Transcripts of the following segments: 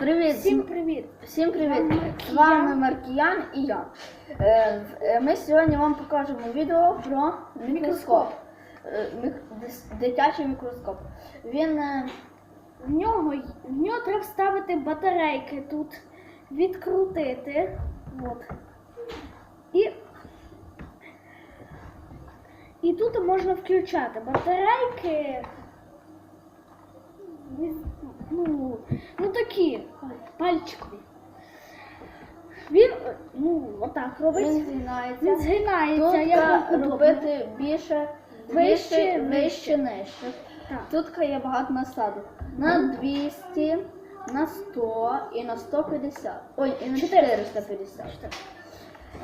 Привіт! Всім привіт! Всім привіт! З вами Маркіян і я. Е, е, Ми сьогодні вам покажемо відео про мікроскоп. Е, Дитячий мікроскоп. Він В нього, в нього треба вставити батарейки тут, відкрутити. От. І, і тут можна включати батарейки. віз- Ну, ну такі пальчикові. Він ну, отак робить. він згинається. Він, згинається. Тут як робити більше, Вище, вище, нижче. Так. Тут є багато насадок. На 200, на 100 і на 150. Ой, і на 450.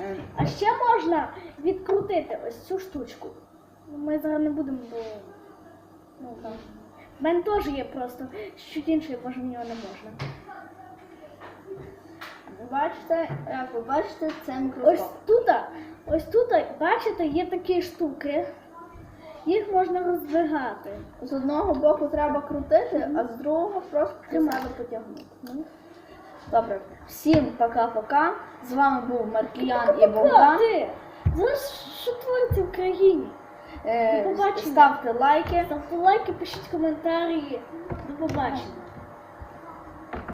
Е, А ще можна відкрутити ось цю штучку. Ми зараз не будемо, бо ну, там. В мене теж є просто чуть інше, може в нього не можна. Ви Бачите, як ви бачите, це Ось тут, ось тут, бачите, є такі штуки. Їх можна роздвигати. З одного боку треба крутити, а з другого просто треба потягнути. Ну, Добре, всім пока-пока. З вами був Маркіян і Богдан. Зараз що твориться в країні? Е, До побачення. Ставте лайки. Ставте лайки, пишіть коментарі. До побачення.